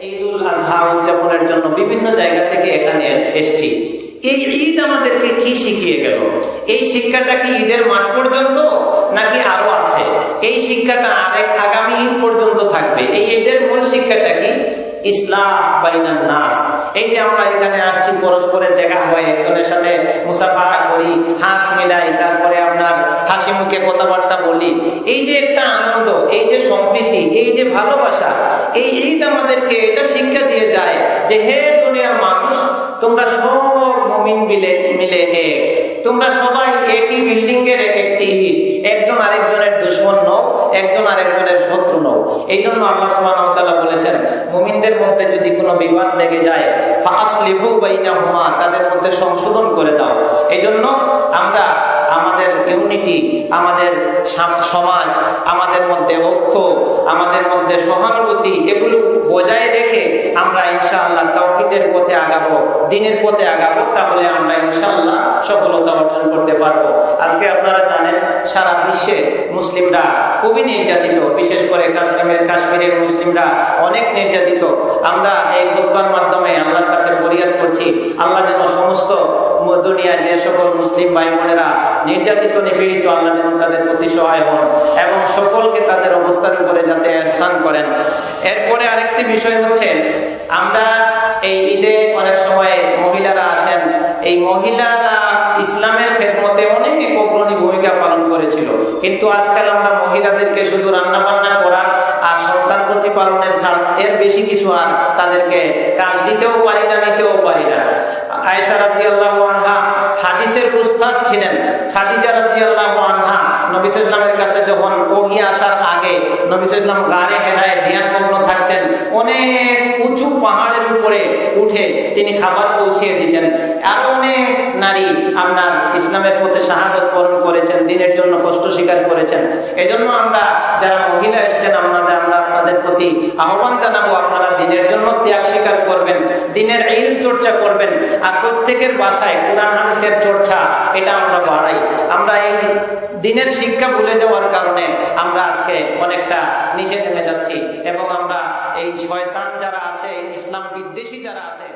আজহা উদযাপনের জন্য বিভিন্ন জায়গা থেকে এখানে এসছি। এই ঈদ আমাদেরকে কি শিখিয়ে গেল? এই শিক্ষাটা কি ঈদের মাঠ পর্যন্ত নাকি আরও আছে? এই শিক্ষাটা আরেক আগামী ঈদ পর্যন্ত থাকবে। এই ঈদের মূল শিক্ষাটা কি? ইসলাম নাস। এই যে আমরা এখানে আসছি পরস্পরে দেখা হয়, একজনের সাথে মুসাফা করি, হাত মিলাই, তারপরে আপনার হাসি মুখে কথাবার্তা বলি। এই যে একটা আনন্দ, এই যে সম্প্রীতি, এই যে ভালোবাসা, এই ঈদ আমাদেরকে এটা শিক্ষা দিয়ে যায় যে হে দুনিয়ার মানুষ, তোমরা সব মমিন মিলে মিলে এক। তোমরা সবাই একই বিল্ডিং এর এক একটি দুশ্মন নও একজন আরেকজনের শত্রু নও। এই জন্য আল্লাহ তাআলা বলেছেন, মুমিনদের মধ্যে যদি কোনো বিবাদ লেগে যায় ফাসলিহু বাইনাহুমা, তাদের মধ্যে সংশোধন করে দাও। এই জন্য আমরা আমাদের ইউনিটি, আমাদের সমাজ, আমাদের মধ্যে ঐক্য, আমাদের মধ্যে সহানুভূতি, এগুলো বজায় রেখে আমরা ইনশাআল্লাহ তাওহীদের পথে আগাবো, দিনের পথে আগাবো, তাহলে আমরা ইনশাআল্লাহ সফলতা অর্জন করতে পারব। আজকে আপনারা সারা বিশ্বে মুসলিমরা খুবই নির্যাতিত, বিশেষ করে কাশ্মীরের কাশ্মীরের মুসলিমরা অনেক নির্যাতিত। আমরা এই খুতবার মাধ্যমে আল্লাহর কাছে ফরিয়াদ করছি, আল্লাহ যেন সমস্ত দুনিয়া যে সকল মুসলিম ভাই বোনেরা নির্যাতিত, নিপীড়িত, আল্লাহ যেন তাদের প্রতি সহায় হন এবং সকলকে তাদের অবস্থার উপরে যাতে স্নান করেন। এরপরে আরেকটি বিষয় হচ্ছে, আমরা এই ঈদে অনেক সময় মহিলারা আসেন। এই মহিলারা কিন্তু আজকাল আমরা মহিলাদেরকে শুধু রান্না বান্না করা আর সন্তান প্রতিপালনের ছাড় এর বেশি কিছু আর তাদেরকে কাজ দিতেও পারি না, নিতেও পারি না। আয়েশা রাদিয়াল্লাহু আনহা হাদিসের উস্তাদ ছিলেন। খাদিজা রাদিয়াল্লাহু আনহা নবী ইসলামের কাছে যখন ওহি আসার আগে নবী ইসলাম গাড়ে হেরায় ধ্যানমগ্ন থাকতেন, অনেক উঁচু পাহাড়ের উপরে উঠে তিনি খাবার পৌঁছিয়ে দিতেন। আর অনেক নারী আপনার ইসলামের পথে শাহাদত বরণ করেছেন, দিনের জন্য কষ্ট স্বীকার করেছেন। এজন্য আমরা যারা মহিলা এসছেন আমাদের আমরা আপনাদের প্রতি আহ্বান জানাব, আপনারা দিনের জন্য ত্যাগ স্বীকার করবেন, দিনের ইলম চর্চা করবেন, আর প্রত্যেকের বাসায় কোরআন, হাদিসের চর্চা, এটা আমরা বাড়াই। আমরা এই দিনের শিক্ষা ভুলে যাওয়ার কারণে আমরা আজকে অনেকটা নিচে নেমে যাচ্ছি, এবং আমরা এই শয়তান যারা আছে, ইসলাম বিদ্বেষী যারা আছে